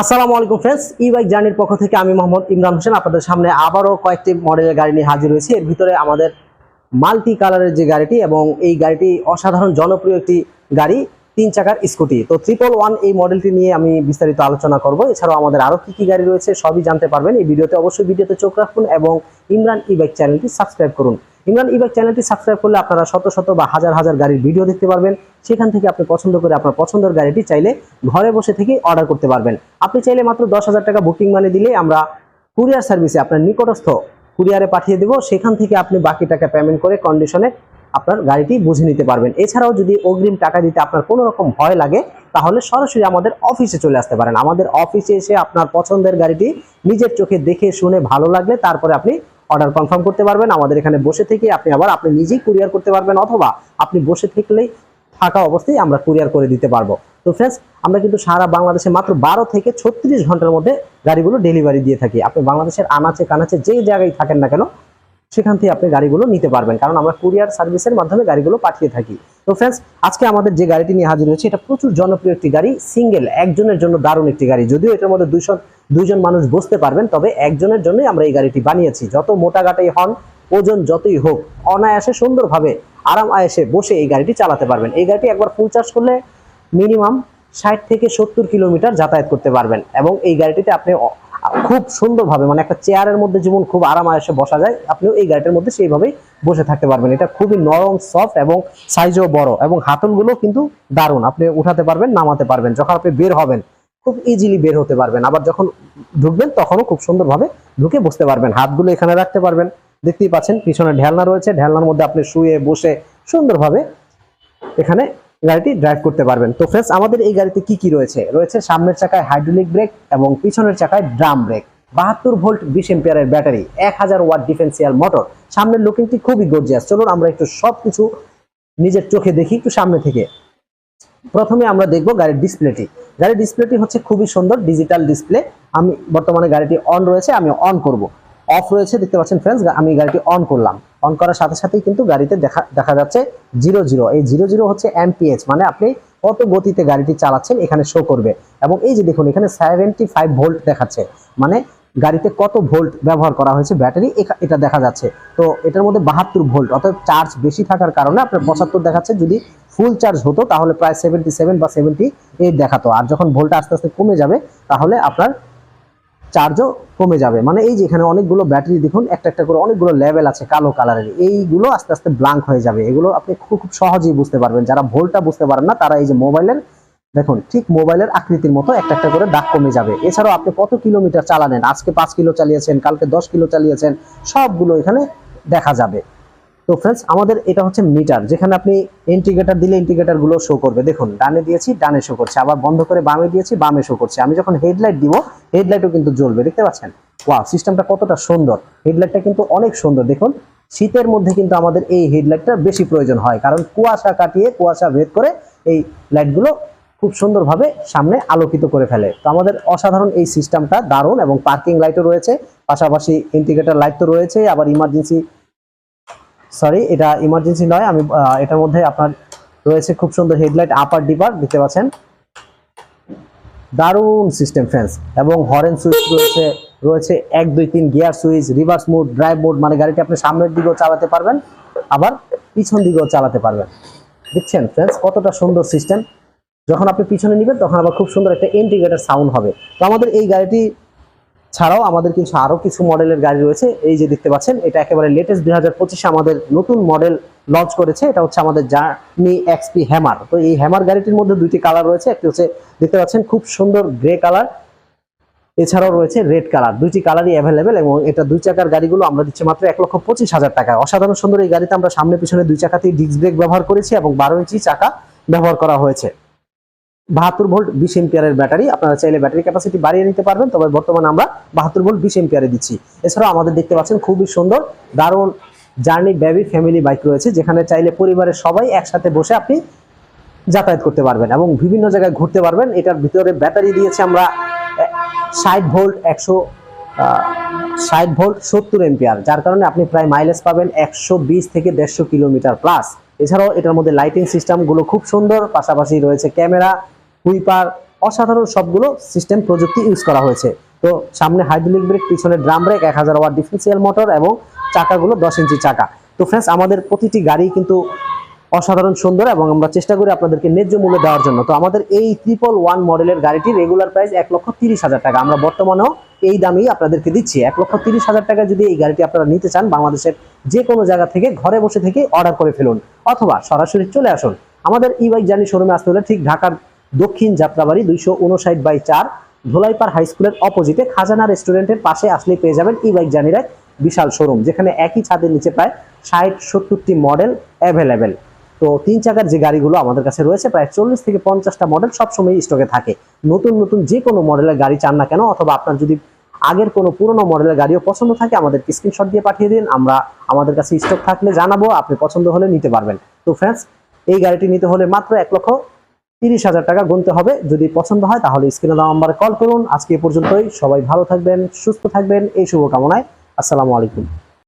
আসসালামু আলাইকুম ফ্রেন্ডস ই বাইক জার্নির পক্ষ থেকে আমি মোহাম্মদ ইমরান হোসেন। আপনাদের সামনে আবারও কয়েকটি মডেলের গাড়ি নিয়ে হাজির হয়েছি। এর ভিতরে আমাদের মাল্টি কালারের যে গাড়িটি এবং এই গাড়িটি অসাধারণ জনপ্রিয় একটি গাড়ি, তিন চাকার স্কুটি তো ট্রিপল ওয়ান এই মডেলটি নিয়ে আমি বিস্তারিত আলোচনা করব। এছাড়াও আমাদের আরও কী কী গাড়ি রয়েছে সবই জানতে পারবেন। এই ভিডিওতে অবশ্যই ভিডিওতে চোখ রাখুন এবং ইমরান ই বাইক চ্যানেলটি সাবস্ক্রাইব করুন। ইমরান ই বাইক চ্যানেলটি সাবস্ক্রাইব করলে আপনারা শত শত বা হাজার হাজার গাড়ির ভিডিও দেখতে পারবেন। সেখান থেকে আপনি পছন্দ করে আপনার পছন্দের গাড়িটি চাইলে ঘরে বসে থেকে অর্ডার করতে পারবেন। আপনি চাইলে মাত্র দশ হাজার টাকা বুকিং মানে দিলে আমরা কুরিয়ার সার্ভিসে আপনার নিকটস্থ কুরিয়ারে পাঠিয়ে দেবো। সেখান থেকে আপনি বাকি টাকা পেমেন্ট করে কন্ডিশনে আপনার গাড়িটি বুঝে নিতে পারবেন। এছাড়াও যদি অগ্রিম টাকা দিতে আপনার কোনো রকম ভয় লাগে, তাহলে সরাসরি আমাদের অফিসে চলে আসতে পারেন। আমাদের অফিসে এসে আপনার পছন্দের গাড়িটি নিজের চোখে দেখে, শুনে ভালো লাগলে তারপরে আপনি অর্ডার কনফার্ম করতে পারবেন। আমাদের এখানে বসে থেকে আপনি আবার, আপনি নিজেই কুরিয়ার করতে পারবেন অথবা আপনি বসে থাকলেই থাকা অবস্থায় আমরা কুরিয়ার করে দিতে পারব। তো ফ্রেন্ডস আমরা কিন্তু সারা বাংলাদেশে মাত্র বারো থেকে ছত্রিশ ঘণ্টার মধ্যে গাড়িগুলো ডেলিভারি দিয়ে থাকি। আপনি বাংলাদেশের আনাচে কানাচে যেই জায়গায় থাকেন না কেন সেখান থেকে আপনি গাড়িগুলো নিতে পারবেন। কারণ আমরা কুরিয়ার সার্ভিসের মাধ্যমে গাড়িগুলো পাঠিয়ে থাকি। তো ফ্রেন্ডস আজকে আমাদের যে গাড়িটি নিয়ে হাজির হয়েছে, এটা প্রচুর জনপ্রিয় একটি গাড়ি সিঙ্গেল একজনের জন্য দারুণ একটি গাড়ি। যদিও এটার মধ্যে দুইশো, দুইজন মানুষ বসতে পারবেন, তবে একজনের জন্যই আমরা এই গাড়িটি বানিয়েছি। যত মোটাগাটাই হন, ওজন যতই হোক, অনায়াসে সুন্দরভাবে আরাম আয়াসে বসে এই গাড়িটি চালাতে পারবেন। এই গাড়িটি একবার ফুল চার্জ করলে মিনিমাম ষাট থেকে সত্তর কিলোমিটার যাতায়াত করতে পারবেন। এবং এই গাড়িটিতে আপনি খুব সুন্দরভাবে মানে একটা চেয়ারের মধ্যে যেমন খুব আরাম আয়াসে বসা যায়, আপনিও এই গাড়িটার মধ্যে সেইভাবেই বসে থাকতে পারবেন। এটা খুবই নরম, সফট এবং সাইজও বড় এবং হাতলগুলো কিন্তু দারুণ। আপনি উঠাতে পারবেন, নামাতে পারবেন। যখন আপনি বের হবেন, খুব ইজিলি বের হতে পারবেন। আবার যখন ঢুকবেন, তখনও খুব সুন্দরভাবে ঢুকে বসতে পারবেন। হাতগুলো এখানে রাখতে পারবেন। দেখতেই পাচ্ছেন, পিছনে ঢেলনা রয়েছে। ঢেলনার মধ্যে আপনি শুয়ে বসে সুন্দরভাবে এখানে গাড়িটি ড্রাইভ করতে পারবেন। তো ফ্রেন্ডস আমাদের এই গাড়িতে কি কি রয়েছে? রয়েছে সামনের চাকায় হাইড্রোলিক ব্রেক এবং পিছনের চাকায় ড্রাম ব্রেক বাহাত্তর ভোল্ট বিশ এম্পিয়ারের ব্যাটারি এক হাজার ওয়াট ডিফেন্সিয়াল মোটর সামনের লুকিংটি খুবই গর্জিয়াস চলুন আমরা একটু সব কিছু নিজের চোখে দেখি একটু সামনে থেকে। প্রথমে আমরা দেখব গাড়ির ডিসপ্লেটি গাড়ির ডিসপ্লেটি হচ্ছে খুবই সুন্দর ডিজিটাল ডিসপ্লে আমি বর্তমানে গাড়িটি অন রয়েছে, আমি অন করব। অফ রয়েছে, দেখতে পাচ্ছেন ফ্রেন্ডস আমি গাড়িটি অন করলাম। অন করার সাথে সাথেই কিন্তু গাড়িতে দেখা দেখা যাচ্ছে জিরো জিরো এই জিরো জিরো হচ্ছে এমপিএইচ মানে আপনি কত গতিতে গাড়িটি চালাচ্ছেন, এখানে শো করবে। এবং এই যে দেখুন, এখানে সেভেন্টি ফাইভ ভোল্ট দেখাচ্ছে মানে গাড়িতে কত ভোল্ট ব্যবহার করা হয়েছে ব্যাটারি এটা দেখা যাচ্ছে। তো এটার মধ্যে বাহাত্তর ভোল্ট অর্থাৎ চার্জ বেশি থাকার কারণে আপনার পঁচাত্তর দেখাচ্ছে, যদি ফুল চার্জ হতো, তাহলে প্রায় সেভেন্টি সেভেন বা সেভেন্টি এইট দেখাতো। আর যখন ভোল্ট আস্তে আস্তে কমে যাবে, তাহলে আপনার চার্জও কমে যাবে। মানে এই যে এখানে অনেকগুলো ব্যাটারি দেখুন, একটা একটা করে অনেকগুলো লেভেল আছে কালো কালারের। এইগুলো আস্তে আস্তে ব্লাঙ্ক হয়ে যাবে। এগুলো আপনি খুব খুব সহজেই বুঝতে পারবেন। যারা ভোল্টটা বুঝতে পারেন না, তারা এই যে মোবাইলের, দেখুন, ঠিক মোবাইলের আকৃতির মতো একটা একটা করে দাগ কমে যাবে। এছাড়াও আপনি কত কিলোমিটার চালানেন আজকে পাঁচ কিলো চালিয়েছেন, কালকে দশ কিলো চালিয়েছেন, সবগুলো এখানে দেখা যাবে। তো ফ্রেন্ডস আমাদের এটা হচ্ছে মিটার যেখানে আপনি ইন্ডিকেটর দিলে ইন্ডিকেটরগুলো শো করবে। দেখুন, ডানে দিয়েছি, ডানে শো করছে। আবার বন্ধ করে বামে দিয়েছি, বামে শো করছে। আমি যখন হেডলাইট দিব হেডলাইটও কিন্তু জ্বলবে, দেখতে পাচ্ছেন? ওয়াও সিস্টেমটা কতটা সুন্দর। হেডলাইটটা কিন্তু অনেক সুন্দর। দেখুন, শীতের মধ্যে কিন্তু আমাদের এই হেডলাইটটা বেশি প্রয়োজন হয়। কারণ কুয়াশা কাটিয়ে, কুয়াশা ভেদ করে এই লাইটগুলো খুব সুন্দরভাবে সামনে আলোকিত করে ফেলে। তো আমাদের অসাধারণ এই সিস্টেমটা দারুণ এবং পার্কিং লাইটও রয়েছে। পাশাপাশি ইন্ডিকেটর লাইট তো রয়েছে। আবার ইমার্জেন্সি সরি এটা ইমার্জেন্সি নয়, আমি এটার মধ্যে আপনার রয়েছে খুব সুন্দর হেডলাইট আপার ডিপার দেখতে পাচ্ছেন? দারুণ সিস্টেম ফ্রেন্স এবং হরেন সুইচ রয়েছে রয়েছে এক, দুই, তিন gear switch reverse mode drive mode মানে গাড়িটি আপনি সামনের দিকেও চালাতে পারবেন, আবার পিছন দিকেও চালাতে পারবেন। দেখছেন ফ্রেন্ডস কতটা সুন্দর সিস্টেম যখন আপনি পিছনে নেবেন, তখন আবার খুব সুন্দর একটা ইন্ডিকেটার সাউন্ড হবে। তো আমাদের এই গাড়িটি ছাড়াও আমাদের কিছু আরও কিছু মডেলের গাড়ি রয়েছে। এই যে দেখতে পাচ্ছেন, এটা একেবারে লেটেস্ট দুই হাজার পঁচিশে আমাদের নতুন মডেল লঞ্চ করেছে। এটা হচ্ছে আমাদের জার্নি এক্সপি হ্যামার তো এই হ্যামার গাড়িটির মধ্যে দুইটি কালার রয়েছে। একটি হচ্ছে দেখতে পাচ্ছেন খুব সুন্দর গ্রে কালার এছাড়াও রয়েছে রেড কালার দুইটি কালারই অ্যাভেলেবেল এবং এটা দুই চাকার গাড়িগুলো আমরা দিচ্ছি মাত্র এক লক্ষ পঁচিশ হাজার টাকা অসাধারণ সুন্দর এই গাড়িতে আমরা সামনে পিছনে দুই চাকাতেই ডিস্ক ব্রেক ব্যবহার করেছি এবং বারো ইঞ্চি চাকা ব্যবহার করা হয়েছে। বাহাত্তর ভোল্ট বিশ এম্পিয়ারের ব্যাটারি। আপনারা চাইলে ব্যাটারি ক্যাপাসিটি বাড়িয়ে নিতে পারবেন, তবে বর্তমানে আমরা বাহাত্তর ভোল্ট বিশ এম্পিয়ারে দিচ্ছি। এছাড়াও আমাদের দেখতে পাচ্ছেন খুবই সুন্দর দারুণ জার্নি বেবি ফ্যামিলি বাইক রয়েছে, যেখানে চাইলে পরিবারের সবাই একসাথে বসে আপনি যাতায়াত করতে পারবেন এবং বিভিন্ন জায়গায় ঘুরতে পারবেন। এটার ভিতরে ব্যাটারি দিয়েছে আমরা ষাট ভোল্ট, একশো ষাট ভোল্ট, সত্তর এম্পিয়ার যার কারণে আপনি প্রায় মাইলেজ পাবেন একশো বিশ থেকে দেড়শো কিলোমিটার প্লাস এছাড়াও এটার মধ্যে লাইটিং সিস্টেমগুলো খুব সুন্দর, পাশাপাশি রয়েছে ক্যামেরা হুইপার, অসাধারণ সবগুলো সিস্টেম প্রযুক্তি ইউজ করা হয়েছে। তো সামনে হাইড্রোলিক ব্রেক, পিছনে ড্রাম ব্রেক, এক হাজার ওয়াট ডিফারেন্সিয়াল মোটর এবং চাকাগুলো দশ ইঞ্চি চাকা। তো ফ্রেন্ডস আমাদের প্রতিটি গাড়ি কিন্তু অসাধারণ সুন্দর এবং আমরা চেষ্টা করি আপনাদেরকে ন্যায্য মূল্য দেওয়ার জন্য। তো আমাদের এই ট্রিপল ওয়ান মডেলের গাড়িটি রেগুলার প্রাইস এক লক্ষ তিরিশ হাজার টাকা। আমরা বর্তমানেও এই দামেই আপনাদেরকে দিচ্ছি। এক লক্ষ তিরিশ হাজার টাকা যদি এই গাড়িটি আপনারা নিতে চান, বাংলাদেশের যে কোনো জায়গা থেকে ঘরে বসে থেকে অর্ডার করে ফেলুন। অথবা সরাসরি চলে আসুন। আমাদের ই বাইক জার্নি শোরুমে আসতে হলে ঠিক ঢাকার দক্ষিণ যাত্রাবাড়ি দুইশো উনষাট বাই চার, ধোলাইপাড় হাই স্কুলের অপোজিটে খাজানা রেস্টুরেন্টের পাশে আসলেই পেয়ে যাবেন ই বাইক জার্নির এক বিশাল শোরুম যেখানে একই ছাদের নিচে প্রায় ষাট সত্তরটি মডেল অ্যাভেলেবেল তো তিন চাকার যে গাড়িগুলো আমাদের কাছে রয়েছে, প্রায় চল্লিশ থেকে পঞ্চাশটা মডেল সবসময় স্টকে থাকে। নতুন নতুন যে কোনো মডেলের গাড়ি চান না কেন, অথবা আপনার যদি আগের কোনো পুরনো মডেলের গাড়িও পছন্দ থাকে আমাদের স্ক্রিনশট দিয়ে পাঠিয়ে দিন, আমরা আমাদের কাছে স্টক থাকলে জানাব, আপনি পছন্দ হলে নিতে পারবেন। তো ফ্রেন্ডস এই গাড়িটি নিতে হলে মাত্র এক লক্ষ তিরিশ হাজার টাকা গুনতে হবে। যদি পছন্দ হয়, তাহলে স্ক্রিনে দেওয়া নাম্বারে কল করুন। আজকে পর্যন্তই। সবাই ভালো থাকবেন, সুস্থ থাকবেন। এই শুভকামনায়। আসসালামু আলাইকুম।